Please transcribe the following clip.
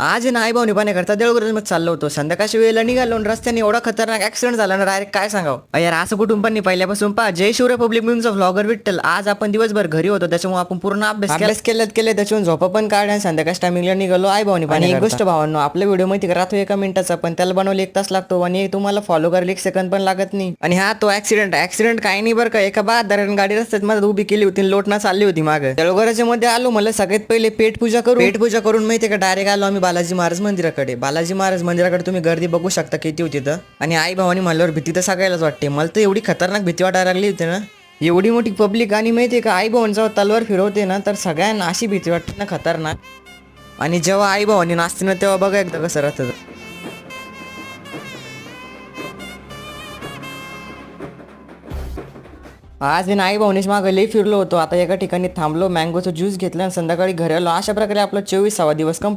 आज आहे ना आई भाऊनी पाण्याकरता देवगरज चाललो होतो. संध्याकाळच्या वेळेला निघालो आणि रस्त्याने एवढा खतरनाक ऍक्सिडेंट झाला ना डायरेक्ट काय सांगावं? यार असं कुठून पण नाही पहिल्यापासून पहा जय शिव रिपब्लिक म्युनचा व्लॉगर विठ्ठल. आज आपण दिवसभर घरी होतो त्याच्यामुळे आपण पूर्ण अभ्यास अभ्यास केल्यात केले त्याच्यावरून झोपा पण काढल्या आणि संध्याकाळच्या टायमिंगला निघालो. आई भाऊनी आणि एक गोष्ट भावांनो आपला व्हिडिओ माहिती राहतो एका मिनिटाचा पण त्याला बनवले एक तास लागतो आणि तुम्हाला फॉलो करायला एक सेकंद पण लागत नाही. आणि हा तो ऍक्सिडेंट ऍक्सिडेंट काही नाही बरं का. एका बहादराने गाडी रस्त्यात मध्ये उभी केली होती लोटना चालली होती मागं. देवघराच्या मध्ये आलो मला सगळ्यात पहिले पेट पूजा करू. पेट पूजा करून माहितीये का? डायरेक्ट आलो आम्ही बालाजी महाराज मंदिराकडे. बालाजी महाराज मंदिराकडे तुम्ही गर्दी बघू शकता किती होती तर. आणि आई भावानी म्हणल्यावर भीती तर सगळ्यालाच वाटते. मला तर एवढी खतरनाक भीती वाटायला लागली होती ना. एवढी मोठी पब्लिक आणि माहितीये का आई भावांचा तलवार फिरवते ना तर सगळ्यांना अशी भीती वाटते ना खतरनाक. आणि जेव्हा आई भावानी नाचते ना तेव्हा बघा एकदा कसं राहतं. आज मी आई भावनेश मागं लई फिरलो होतो. आता एका ठिकाणी थांबलो मँगोचं ज्यूस घेतलं आणि संध्याकाळी घरी आलो. अशा प्रकारे आपला चोवीसावा दिवस कंप्लीट